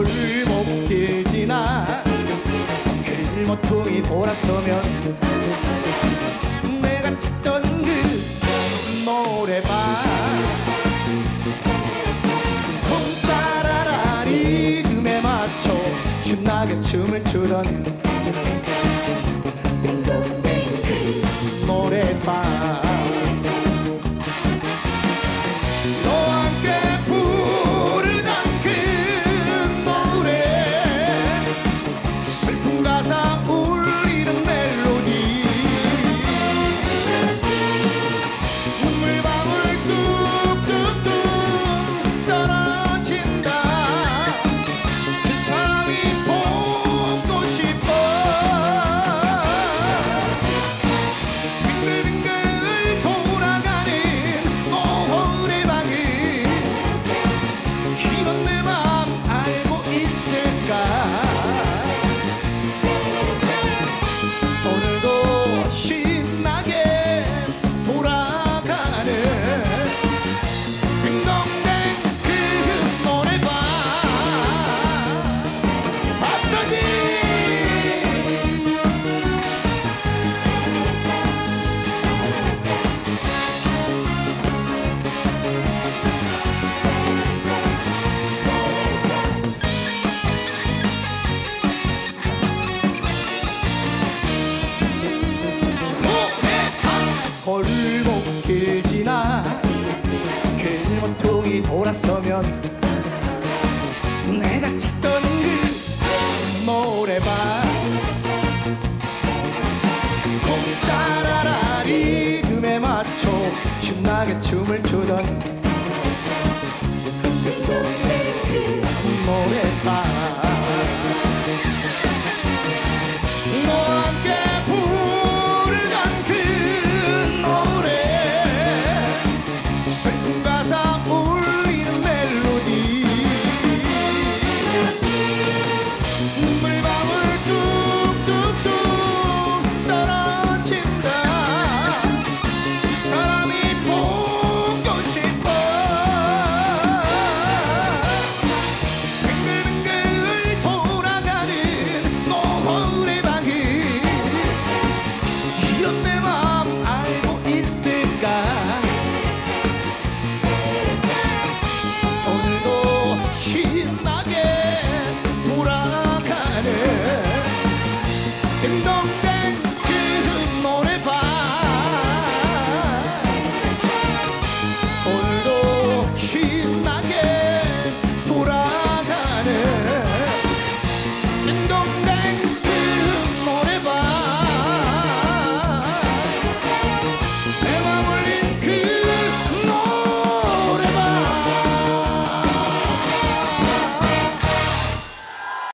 얼못 길지나 길모퉁이 돌아서면 내가 찾던 그 노래방 콩짜라라 리듬에 맞춰 신나게 춤을 추던 그 노래방. 돌아서면 내가 찾던 그 노래방 공짜라라 리듬에 맞춰 신나게 춤을 추던 Ding dong.